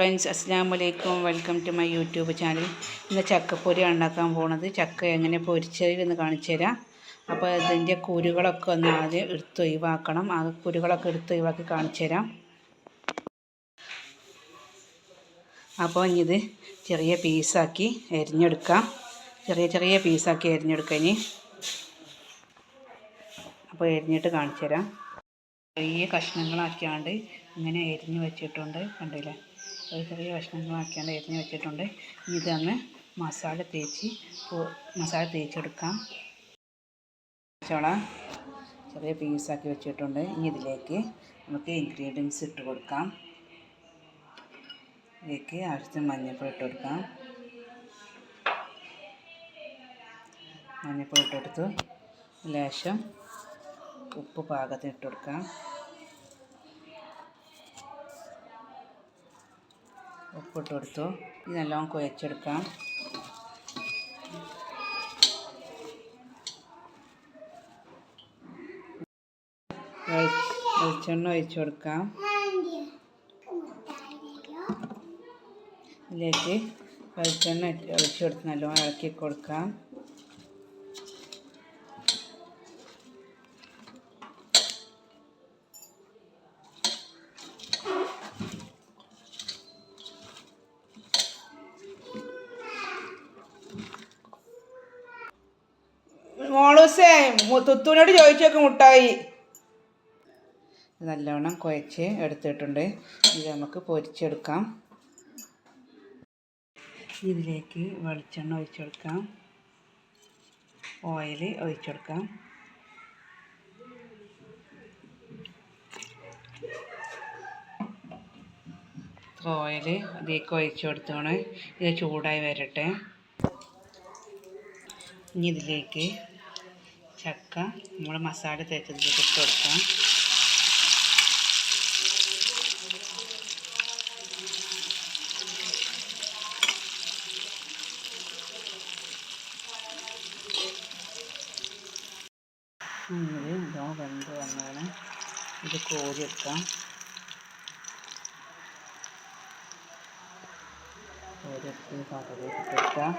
Friends അസ്സാം വലൈക്കും welcome to my YouTube channel. ഇന്ന് ചക്കപ്പൊരി ഉണ്ടാക്കാൻ പോണത്. ചക്ക എങ്ങനെ പൊരിച്ചതെന്ന് കാണിച്ചു തരാം. അപ്പോൾ ഇതിന്റെ കുരുകളൊക്കെ ഒന്ന് ആദ്യം എടുത്ത് ഒഴിവാക്കണം. ആ കുരുകളൊക്കെ എടുത്ത് ഒഴിവാക്കി കാണിച്ചു തരാം. അപ്പോൾ ഇനി ഇത് ചെറിയ പീസാക്കി എരിഞ്ഞെടുക്കാം ചെറിയ ചെറിയ പീസാക്കി എരിഞ്ഞെടുക്കാം ഇനി. അപ്പോൾ എരിഞ്ഞിട്ട് കാണിച്ചു തരാം. ചെറിയ കഷ്ണങ്ങളാക്കിയാണ്ട് ഇങ്ങനെ എരിഞ്ഞ് വെച്ചിട്ടുണ്ട്. കണ്ടില്ലേ? ചെറിയ ചെറിയ കഷ്ണങ്ങളാക്കിയാണ്ട് എരിഞ്ഞ് വെച്ചിട്ടുണ്ട്. ഇതൊന്ന് മസാല തേച്ച് മസാല തേച്ചെടുക്കാം. ചോള ചെറിയ പീസാക്കി വെച്ചിട്ടുണ്ട്. ഇനി ഇതിലേക്ക് നമുക്ക് ഇൻഗ്രീഡിയൻസ് ഇട്ട് കൊടുക്കാം. ഇതിലേക്ക് ആവശ്യത്തിന് മഞ്ഞൾപ്പൊടി ഇട്ട് കൊടുക്കാം. മഞ്ഞൾപ്പൊടി ഇട്ടെടുത്തു ലേശം ഉപ്പ് പാകത്തിന് ഇട്ട് കൊടുക്കാം. ഉപ്പിട്ട് കൊടുത്തു. ഇത് നല്ലോണം കുഴച്ചെടുക്കാം. വെളിച്ചെണ്ണ ഒഴിച്ചു കൊടുക്കാം. ഇതിലേക്ക് വെളിച്ചെണ്ണ ഒഴിച്ചു കൊടുത്ത് നല്ലോണം ഇളക്കി കൊടുക്കാം. മോളൂസേ തുത്തുവിനോട് ചോദിച്ചേക്ക് മുട്ടായി. നല്ലവണ്ണം കുഴച്ച് എടുത്തിട്ടുണ്ട്. ഇത് നമുക്ക് പൊരിച്ചെടുക്കാം. ഇതിലേക്ക് വെളിച്ചെണ്ണ ഒഴിച്ചെടുക്കാം. ഓയിൽ ഒഴിച്ചെടുക്കാം. ഓയിൽ അതിലേക്ക് ഒഴിച്ചു കൊടുത്തോണേ ഇത് ചൂടായി വരട്ടെ. ഇനി ഇതിലേക്ക് ചക്ക നമ്മൾ മസാല തേച്ചതിലേക്ക് ഇട്ട് കൊടുക്കാം. ഇത് ഇതോ വെന്ത് വന്നാണ് ഇത് കോരിയെടുക്കാം കോരിയെടുത്ത് പാത്രത്തിലേക്ക് ഇട്ടെടുക്കാം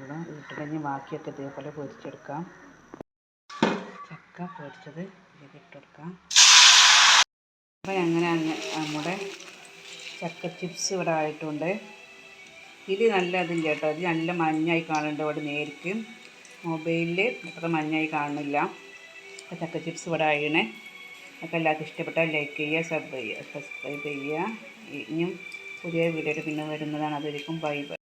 ഫുള്ള് ഇട്ടിട്ട് ബാക്കിയൊക്കെ ഇതേപോലെ പൊരിച്ചെടുക്കാം ചക്ക പൊരിച്ചത് ഇതിലേക്ക് ഇട്ടെടുക്കാം. അപ്പം അങ്ങനെ നമ്മുടെ ചക്ക ചിപ്സ് ഇവിടെ ആയിട്ടുണ്ട്. ഇത് നല്ല ഇതും കേട്ടോ. ഇത് നല്ല മഞ്ഞായി കാണുന്നുണ്ട് ഇവിടെ നേരിക്ക്. മൊബൈലിൽ അത്ര മഞ്ഞായി കാണുന്നില്ല. അപ്പോൾ ചക്ക ചിപ്സ് ഇവിടെ ആയിണേ. അപ്പോൾ എല്ലാവർക്കും ഇഷ്ടപ്പെട്ടാൽ ലൈക്ക് ചെയ്യുക സബ് ചെയ്യുക. സബ്സ്ക്രൈബ് ചെയ്യുക ഇനിയും പുതിയ വീഡിയോ പിന്നെ വരുന്നതാണ്. അതൊരിക്കും ബൈ ബൈ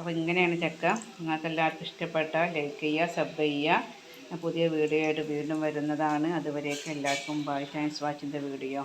അപ്പോൾ ഇങ്ങനെയാണ് ചക്ക. നിങ്ങൾക്ക് എല്ലാവർക്കും ഇഷ്ടപ്പെട്ട ലൈക്ക് ചെയ്യുക സബ് ചെയ്യുക. പുതിയ വീഡിയോ ആയിട്ട് വീണ്ടും വരുന്നതാണ്. അതുവരെയൊക്കെ എല്ലാവർക്കും bye thanks watching the video